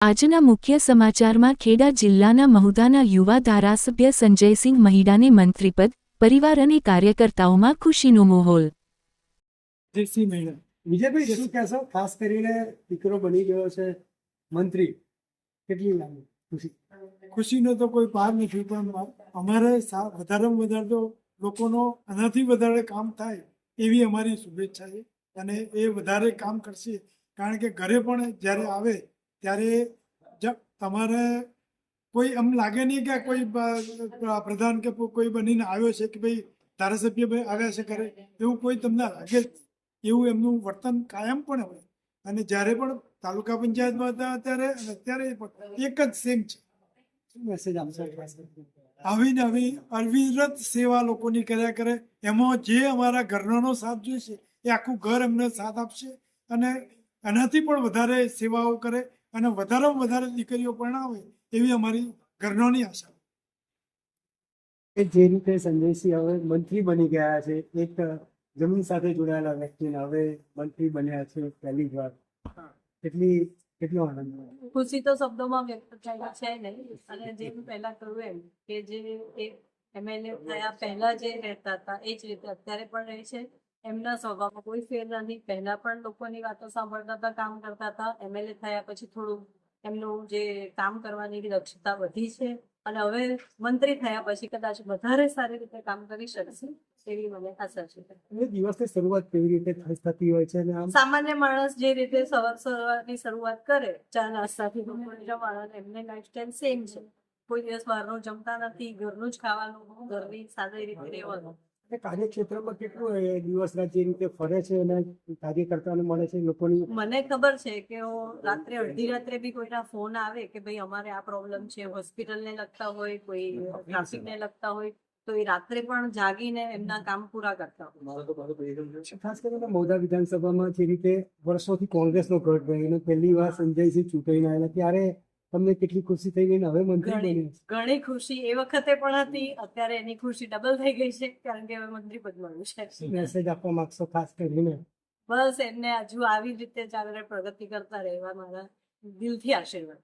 આજના મુખ્ય સમાચારમાં ખેડા જિલ્લાના મહુદાના યુવા ધારાસભ્ય સંજયસિંહ મહિડાને મંત્રીપદ, પરિવાર અને કાર્યકર્તાઓમાં ખુશીનો માહોલ. વિજયભાઈ, શું કહેશો? ખાસ કરીને દીકરો બની ગયો છે મંત્રી. કેટલી લાગે? ખુશી. ખુશીનો તો કોઈ પાર નથી, પણ અમારે વધારેમાં વધારે તો લોકોનો આનાથી વધારે કામ થાય એવી અમારી શુભેચ્છા છે. અને એ વધારે કામ કરશે, કારણ કે ઘરે પણ જ્યારે આવે ત્યારે તમારે કોઈ એમ લાગે નહીં કે કોઈ પ્રધાન કે કોઈ બનીને આવ્યો છે કે ભાઈ ધારાસભ્ય ભાઈ આવ્યા છે ઘરે એવું કોઈ તમને લાગે એવું એમનું વર્તન કાયમ પણ હોય. અને જ્યારે પણ તાલુકા પંચાયતમાં હતા ત્યારે અત્યારે એક જ સેમ છે. મેસેજ? આવી ને આવી અવિરત સેવા લોકોની કર્યા કરે. એમાં જે અમારા ઘરનો સાથ જોઈશે એ આખું ઘર એમને સાથ આપશે અને એનાથી પણ વધારે સેવાઓ કરે. અને વધારેમાં વધારે દીકરીઓ પરણાવે એવી અમારી ઘરનોની આશા. કે જે રીતે સંજયસિંહ હવે મંત્રી બની ગયા છે એક જમીન સાથે જોડાયેલા વ્યક્તિ હવે મંત્રી બન્યા છે પહેલી વાર. કેટલી કેટલો આનંદ ખુશી તો શબ્દોમાં વ્યક્ત થાય છે નહીં અને જે હું પહેલા કહ્યું એમ કે જે એક એમએલએ થયા પહેલા જે રહેતા હતા એ જ રીતે અત્યારે પણ રહે છે. એમના સ્વભાવમાં કોઈ ફેર નથી. પહેલા પણ લોકોની વાતો સાંભળતા હતા કામ કરતા હતા. એમએલએ થયા પછી થોડું એમનું જે કામ કરવાની દક્ષતા વધી છે. અને હવે મંત્રી થયા પછી કદાચ વધારે સારી રીતે કામ કરી શકશે એવી મને આશા છે. એ દિવસની શરૂઆત કેવી રીતે થતી હોય છે સામાન્ય માણસ જે રીતે સવાર સવારની શરૂઆત કરે ચા નાસ્તાથી જમવાનું એમને લાઈફસ્ટાઈલ સેમ છે. કોઈ દિવસ બહારનું જમતા નથી ઘરનું જ ખાવાનું ઘરની સારી રીતે રહેવાનું. કાર્યક્ષેત્રમાં કેટલું દિવસ રાત જે રીતે ફરે છે અને કાર્યકર્તાઓને મળે છે લોકોની? મને ખબર છે કે હું રાત્રે અડધી રાત્રે બી કોઈના ફોન આવે કે ભાઈ અમારે આ પ્રોબ્લેમ છે હોસ્પિટલને લગતા હોય કોઈ ટ્રાફિકને લગતા હોય તો એ રાત્રે પણ જાગીને એમના કામ પૂરા કરતા હોય. ખાસ કરીને મોદા વિધાનસભામાં જે રીતે વર્ષોથી કોંગ્રેસનો ગઢ રહીને પહેલી વાર સંજયસિંહ ચૂંટાઈને આવેલા ત્યારે તમને કેટલી ખુશી થઈ ગઈ ને હવે મંત્રી ઘણી ઘણી ખુશી. એ વખતે પણ હતી. અત્યારે એની ખુશી ડબલ થઈ ગઈ છે કારણ કે હવે મંત્રી પદ મળ્યું છે મેસેજ આપવા માંગશો ખાસ કરીને? બસ એમને હજુ આવી રીતે જ આગળ પ્રગતિ કરતા રહેવા મારા દિલથી આશીર્વાદ.